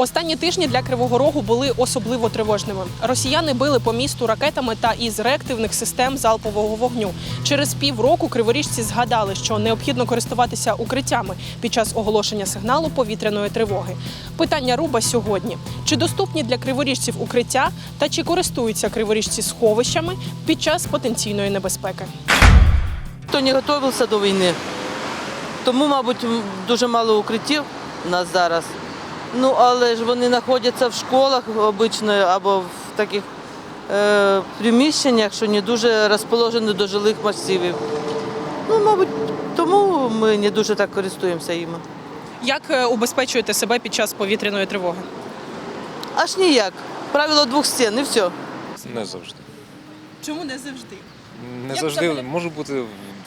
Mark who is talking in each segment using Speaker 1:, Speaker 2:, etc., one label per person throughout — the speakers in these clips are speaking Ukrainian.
Speaker 1: Останні тижні для Кривого Рогу були особливо тривожними. Росіяни били по місту ракетами та із реактивних систем залпового вогню. Через півроку криворіжці згадали, що необхідно користуватися укриттями під час оголошення сигналу повітряної тривоги. Питання руба сьогодні: чи доступні для криворіжців укриття та чи користуються криворіжці сховищами під час потенційної небезпеки?
Speaker 2: Хто не готувався до війни. Тому, мабуть, дуже мало укриттів у нас зараз. Ну, але ж вони знаходяться в школах обично або в таких е, приміщеннях, що не дуже розположені до жилих масивів. Ну, мабуть, тому ми не дуже так користуємося їми.
Speaker 1: Як е, убезпечуєте себе під час повітряної тривоги?
Speaker 2: Аж ніяк. Правило двох стін і все.
Speaker 3: Не завжди.
Speaker 1: Чому не завжди?
Speaker 3: Не
Speaker 1: Як
Speaker 3: завжди
Speaker 1: взагалі?
Speaker 3: може бути в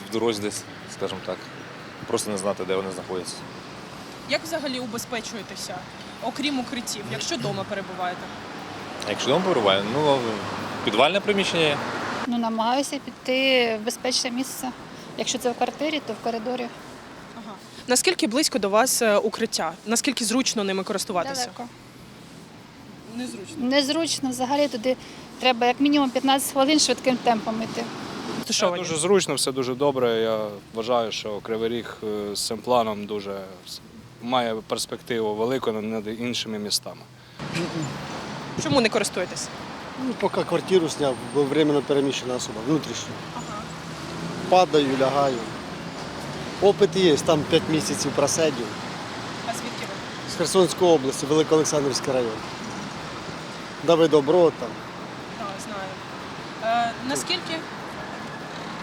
Speaker 3: в дорозі десь, скажімо так. Просто не знати, де вони знаходяться.
Speaker 1: Як взагалі убезпечуєтеся, окрім укриттів, якщо вдома перебуваєте?
Speaker 3: Якщо дома перебуваю, ну підвальне приміщення є.
Speaker 4: Ну, намагаюся піти в безпечне місце. Якщо це в квартирі, то в коридорі.
Speaker 1: Ага. Наскільки близько до вас е, укриття? Наскільки зручно ними користуватися?
Speaker 4: Далеко.
Speaker 1: Незручно.
Speaker 4: Незручно взагалі туди треба як мінімум 15 хвилин швидким темпом йти.
Speaker 5: Все дуже зручно, все дуже добре. Я вважаю, що Кривий Ріг е, з цим планом дуже має перспективу велику над іншими містами.
Speaker 1: Чому не користуєтесь?
Speaker 6: Ну, поки квартиру сняв, бо временно переміщена особа, внутрішньо. Падаю, лягаю. Опит є, там 5 місяців просидів.
Speaker 1: А звідки ви?
Speaker 6: З Херсонської області, Великоолександрівський район. Давидобро там.
Speaker 1: Так, знаю. Е, наскільки,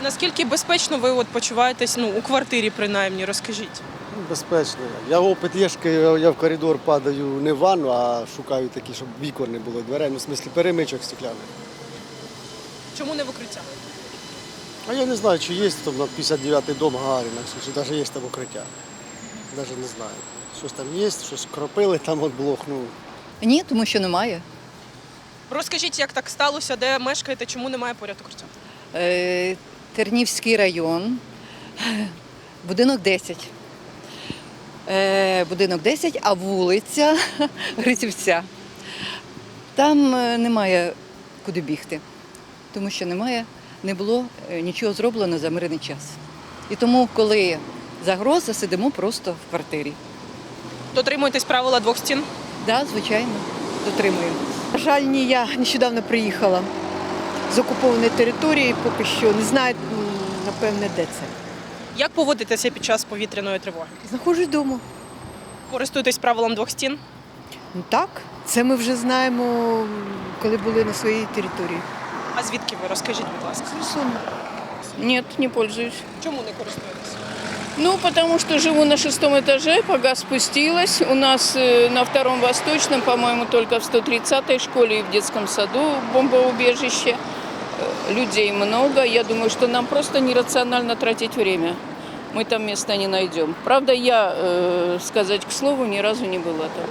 Speaker 1: наскільки безпечно ви от почуваєтесь ну, у квартирі, принаймні, розкажіть.
Speaker 6: Безпечно. Я опит є, я я в коридор падаю не в ванну, а шукаю такі, щоб вікон не було дверей, ну, в смислі перемичок стекляних.
Speaker 1: Чому не в укриття?
Speaker 6: А я не знаю, чи є там на 59-й дом Гагаріна, чи навіть є там укриття. Навіть не знаю. Щось там є, щось кропили, там от блох, ну,
Speaker 7: Ні, тому що немає.
Speaker 1: Розкажіть, як так сталося, де мешкаєте, чому немає поряд укриття?
Speaker 7: Е, Тернівський район, будинок 10. Е, будинок 10, а вулиця Грицівця. Там е, немає куди бігти, тому що немає, не було е, нічого зроблено за мирний час. І тому, коли загроза, сидимо просто в квартирі.
Speaker 1: Дотримуєтесь правила двох стін?
Speaker 7: Так, да, звичайно, дотримуємо.
Speaker 8: На жаль, ні, я нещодавно приїхала з окупованої території, поки що не знаю, напевне, де це.
Speaker 1: Як поводитеся під час повітряної тривоги?
Speaker 8: Знаходжусь вдома.
Speaker 1: Користуєтесь правилом двох стін?
Speaker 8: Ну так, це ми вже знаємо, м, коли були на своїй території.
Speaker 1: А звідки ви? Розкажіть, будь ласка.
Speaker 8: Херсон.
Speaker 9: Нет, не пользуюсь.
Speaker 1: Чому не користуєтесь?
Speaker 9: Ну, потому что живу на шестом этаже, пога спустилась. У нас э, на втором восточном, по-моему, только в 130-й школе и в детском саду бомбоубежище. Э, Людей много. Я думаю, что нам просто нерационально тратить время. Мы там места не найдем. Правда, я, э, сказать к слову, ни разу не была там.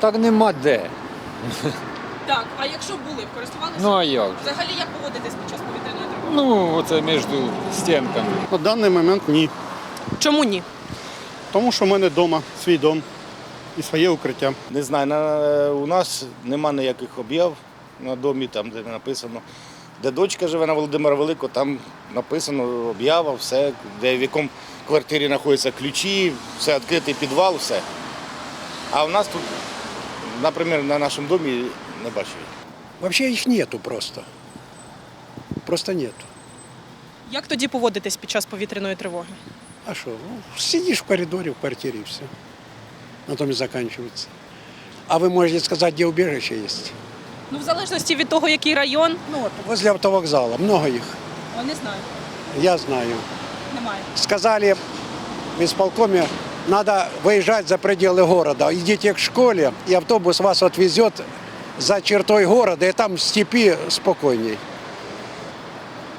Speaker 10: Так нема де.
Speaker 1: Так, а якщо були, користувалися?
Speaker 10: Ну а як? же?
Speaker 1: Взагалі як поводитесь під час повітряної тривоги?
Speaker 10: Ну, оце між стінками.
Speaker 6: На даний момент ні.
Speaker 1: Чому ні?
Speaker 6: Тому що в мене вдома свій дом і своє укриття.
Speaker 11: Не знаю, на, у нас нема ніяких об'яв на домі, там де написано. Де дочка живе на Володимира Великого, там написано об'ява, все, де в якому квартирі знаходяться ключі, все відкритий підвал, все. А у нас тут, наприклад, на нашому домі не бачу.
Speaker 6: Взагалі їх нету просто. Просто нету.
Speaker 1: Як тоді поводитесь під час повітряної тривоги?
Speaker 6: А що? Ну, сидиш в коридорі, в квартирі і все. На тому і закінчується. А ви можете сказати, де убіжище є?
Speaker 1: Ну, в залежності від того, який район,
Speaker 6: Ну, от, возле автовокзала, много їх.
Speaker 1: я не знаю.
Speaker 6: Я знаю.
Speaker 1: Немає.
Speaker 6: сказали в исполкоме, надо выезжать за пределы города. Идите к школе, и автобус вас отвезет за чертой города, и там в степи спокойней.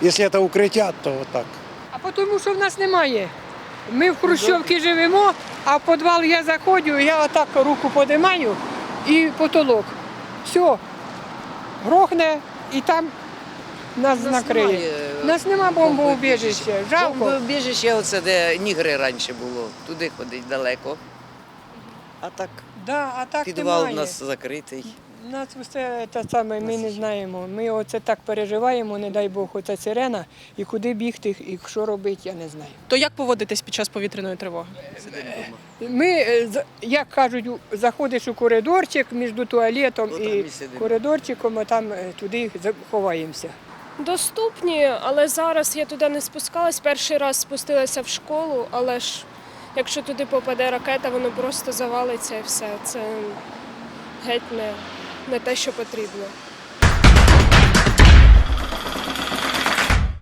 Speaker 6: Если это укрытие, то вот так.
Speaker 8: А тому, що в нас немає. Ми в Хрущовці живемо, а в підвал я заходжу, я отак руку подимаю і потолок. Все, грохне і там нас накриє. Немає, нас нема бомбоубіжища. Жалко.
Speaker 2: Бомбоубіжище, оце де нігри раніше було. Туди ходить далеко. А так
Speaker 8: Да, а так
Speaker 12: Підвал у нас закритий.
Speaker 8: У нас все те саме, ми не знаємо. Ми оце так переживаємо, не дай Бог, оця сирена, і куди бігти, і що робити, я не знаю.
Speaker 1: То як поводитись під час повітряної тривоги?
Speaker 8: Ми, е, з- як кажуть, заходиш у коридорчик між туалетом
Speaker 12: Отам
Speaker 8: і
Speaker 12: і
Speaker 8: коридорчиком, а там е, туди ховаємося.
Speaker 13: Доступні, але зараз я туди не спускалась. Перший раз спустилася в школу, але ж якщо туди попаде ракета, воно просто завалиться і все. Це геть не, не те, що потрібно.